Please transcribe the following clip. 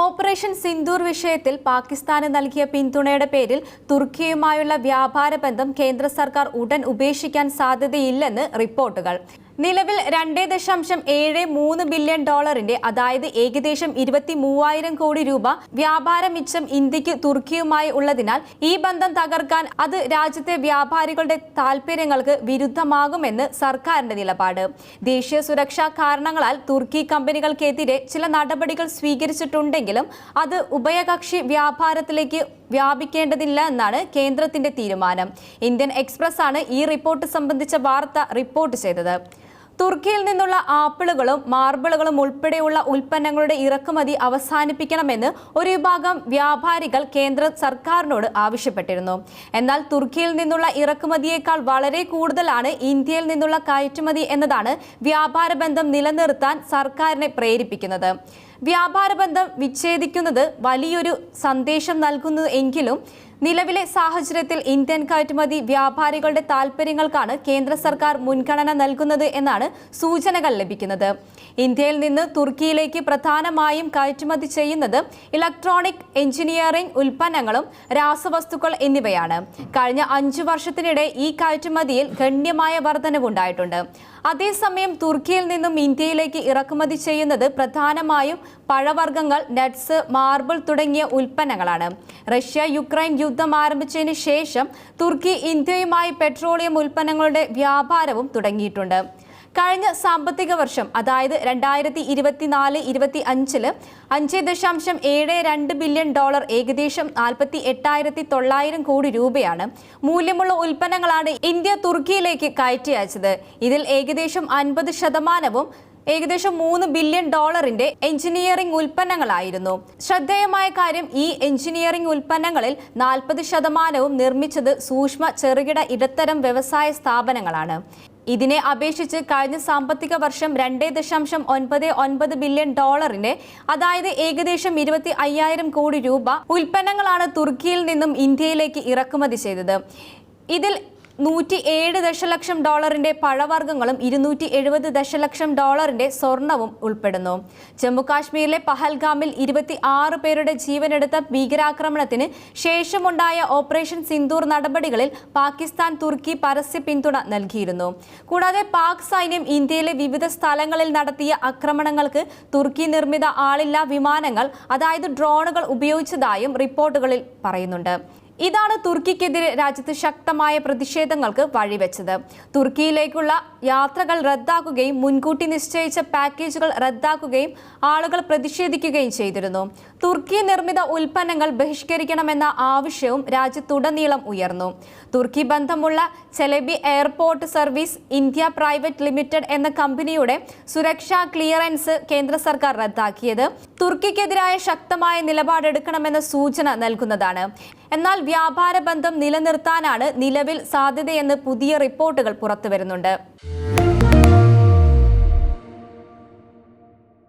Operation Sindoor വിഷയത്തിൽ പാകിസ്ഥാന് നൽകിയ പിന്തുണയുടെ പേരിൽ തുർക്കിയുമായുള്ള വ്യാപാര ബന്ധം കേന്ദ്ര സർക്കാർ ഉടൻ ഉപേക്ഷിക്കാൻ സാധ്യതയില്ലെന്ന് റിപ്പോർട്ടുകൾ. നിലവിൽ രണ്ടേ ദശാംശം ഏഴ് മൂന്ന് ബില്യൺ ഡോളറിന്റെ അതായത് ഏകദേശം ഇരുപത്തി മൂവായിരം കോടി രൂപ വ്യാപാര മിച്ചം ഇന്ത്യയ്ക്ക് തുർക്കിയുമായി ഉള്ളതിനാൽ ഈ ബന്ധം തകർക്കാൻ അത് രാജ്യത്തെ വ്യാപാരികളുടെ താൽപര്യങ്ങൾക്ക് വിരുദ്ധമാകുമെന്ന് സർക്കാരിന്റെ നിലപാട്. ദേശീയ സുരക്ഷാ കാരണങ്ങളാൽ തുർക്കി കമ്പനികൾക്കെതിരെ ചില നടപടികൾ സ്വീകരിച്ചിട്ടുണ്ടെങ്കിലും അത് ഉഭയകക്ഷി വ്യാപാരത്തിലേക്ക് വ്യാപിക്കേണ്ടതില്ല എന്നാണ് കേന്ദ്രത്തിന്റെ തീരുമാനം. ഇന്ത്യൻ എക്സ്പ്രസ് ആണ് ഈ റിപ്പോർട്ട് സംബന്ധിച്ച വാർത്ത റിപ്പോർട്ട് ചെയ്തത്. തുർക്കിയിൽ നിന്നുള്ള ആപ്പിളുകളും മാർബിളുകളും ഉൾപ്പെടെയുള്ള ഉൽപ്പന്നങ്ങളുടെ ഇറക്കുമതി അവസാനിപ്പിക്കണമെന്ന് ഒരു വിഭാഗം വ്യാപാരികൾ കേന്ദ്ര സർക്കാരിനോട് ആവശ്യപ്പെട്ടിരുന്നു. എന്നാൽ തുർക്കിയിൽ നിന്നുള്ള ഇറക്കുമതിയേക്കാൾ വളരെ കൂടുതലാണ് ഇന്ത്യയിൽ നിന്നുള്ള കയറ്റുമതി എന്നതാണ് വ്യാപാര ബന്ധം നിലനിർത്താൻ സർക്കാരിനെ പ്രേരിപ്പിക്കുന്നത്. വ്യാപാര ബന്ധം വിച്ഛേദിക്കുന്നത് വലിയൊരു സന്ദേശം നൽകുന്നു എങ്കിലും നിലവിലെ സാഹചര്യത്തിൽ ഇന്ത്യൻ കയറ്റുമതി വ്യാപാരികളുടെ താൽപ്പര്യങ്ങൾക്കാണ് കേന്ദ്ര സർക്കാർ മുൻഗണന നൽകുന്നത് എന്നാണ് സൂചനകൾ ലഭിക്കുന്നത്. ഇന്ത്യയിൽ നിന്ന് തുർക്കിയിലേക്ക് പ്രധാനമായും കയറ്റുമതി ചെയ്യുന്നത് ഇലക്ട്രോണിക് എഞ്ചിനീയറിംഗ് ഉൽപ്പന്നങ്ങളും രാസവസ്തുക്കൾ എന്നിവയാണ്. കഴിഞ്ഞ അഞ്ചു വർഷത്തിനിടെ ഈ കയറ്റുമതിയിൽ ഗണ്യമായ വർധനവുണ്ടായിട്ടുണ്ട്. അതേസമയം തുർക്കിയിൽ നിന്നും ഇന്ത്യയിലേക്ക് ഇറക്കുമതി ചെയ്യുന്നത് പ്രധാനമായും പഴവർഗങ്ങൾ നട്ട്സ് മാർബിൾ തുടങ്ങിയ ഉൽപ്പന്നങ്ങളാണ്. റഷ്യ യുക്രൈൻ യുദ്ധം ആരംഭിച്ചതിന് ശേഷം തുർക്കി ഇന്ത്യയുമായി പെട്രോളിയം ഉൽപ്പന്നങ്ങളുടെ വ്യാപാരവും തുടങ്ങിയിട്ടുണ്ട്. കഴിഞ്ഞ സാമ്പത്തിക വർഷം അതായത് രണ്ടായിരത്തി ഇരുപത്തിനാല് ഇരുപത്തി അഞ്ചിൽ അഞ്ച് ദശാംശം ഏഴ് രണ്ട് ബില്യൺ ഡോളർ ഏകദേശം നാൽപ്പത്തി എട്ടായിരത്തി തൊള്ളായിരം കോടി രൂപയാണ് മൂല്യമുള്ള ഉൽപ്പന്നങ്ങളാണ് ഇന്ത്യ തുർക്കിയിലേക്ക് കയറ്റി അയച്ചത്. ഇതിൽ ഏകദേശം അൻപത് ശതമാനവും ഏകദേശം മൂന്ന് ബില്യൺ ഡോളറിന്റെ എഞ്ചിനീയറിംഗ് ഉൽപ്പന്നങ്ങളായിരുന്നു. ശ്രദ്ധേയമായ കാര്യം ഈ എഞ്ചിനീയറിംഗ് ഉൽപ്പന്നങ്ങളിൽ നാൽപ്പത് ശതമാനവും നിർമ്മിച്ചത് സൂക്ഷ്മ ചെറുകിട ഇടത്തരം വ്യവസായ സ്ഥാപനങ്ങളാണ്. ഇതിനെ അപേക്ഷിച്ച് കഴിഞ്ഞ സാമ്പത്തിക വർഷം രണ്ടേ ദശാംശം ഒൻപത് ഒൻപത് ബില്യൺ ഡോളറിന്റെ അതായത് ഏകദേശം ഇരുപത്തി അയ്യായിരം കോടി രൂപ ഉൽപ്പന്നങ്ങളാണ് തുർക്കിയിൽ നിന്നും ഇന്ത്യയിലേക്ക് ഇറക്കുമതി ചെയ്തത്. ഇതിൽ നൂറ്റി ഏഴ് ദശലക്ഷം ഡോളറിന്റെ പഴവർഗങ്ങളും ഇരുന്നൂറ്റി എഴുപത് ദശലക്ഷം ഡോളറിന്റെ സ്വർണവും ഉൾപ്പെടുന്നു. ജമ്മുകാശ്മീരിലെ പഹൽഗാമിൽ ഇരുപത്തി ആറ് പേരുടെ ജീവനെടുത്ത ഭീകരാക്രമണത്തിന് ശേഷമുണ്ടായ ഓപ്പറേഷൻ സിന്ദൂർ നടപടികളിൽ പാകിസ്ഥാൻ തുർക്കി പരസ്യ പിന്തുണ നൽകിയിരുന്നു. കൂടാതെ പാക് സൈന്യം ഇന്ത്യയിലെ വിവിധ സ്ഥലങ്ങളിൽ നടത്തിയ ആക്രമണങ്ങൾക്ക് തുർക്കി നിർമ്മിത ആളില്ലാ വിമാനങ്ങൾ അതായത് ഡ്രോണുകൾ ഉപയോഗിച്ചതായും റിപ്പോർട്ടുകളിൽ പറയുന്നുണ്ട്. ഇതാണ് തുർക്കിക്കെതിരെ രാജ്യത്ത് ശക്തമായ പ്രതിഷേധങ്ങൾക്ക് വഴിവെച്ചത്. തുർക്കിയിലേക്കുള്ള യാത്രകൾ റദ്ദാക്കുകയും മുൻകൂട്ടി നിശ്ചയിച്ച പാക്കേജുകൾ റദ്ദാക്കുകയും ആളുകൾ പ്രതിഷേധിക്കുകയും ചെയ്തിരുന്നു. തുർക്കി നിർമ്മിത ഉൽപ്പന്നങ്ങൾ ബഹിഷ്കരിക്കണമെന്ന ആവശ്യവും രാജ്യത്തുടനീളം ഉയർന്നു. തുർക്കി ബന്ധമുള്ള Celebi airport service India private limited എന്ന കമ്പനിയുടെ സുരക്ഷാ ക്ലിയറൻസ് കേന്ദ്ര സർക്കാർ റദ്ദാക്കിയത് തുർക്കിക്കെതിരായ ശക്തമായ നിലപാടെടുക്കണമെന്ന സൂചന നൽകുന്നതാണ്. എന്നാൽ വ്യാപാര ബന്ധം നിലനിർത്താനാണ് നിലവിൽ സാധ്യതയെന്ന് പുതിയ റിപ്പോർട്ടുകൾ പുറത്തുവരുന്നുണ്ട്.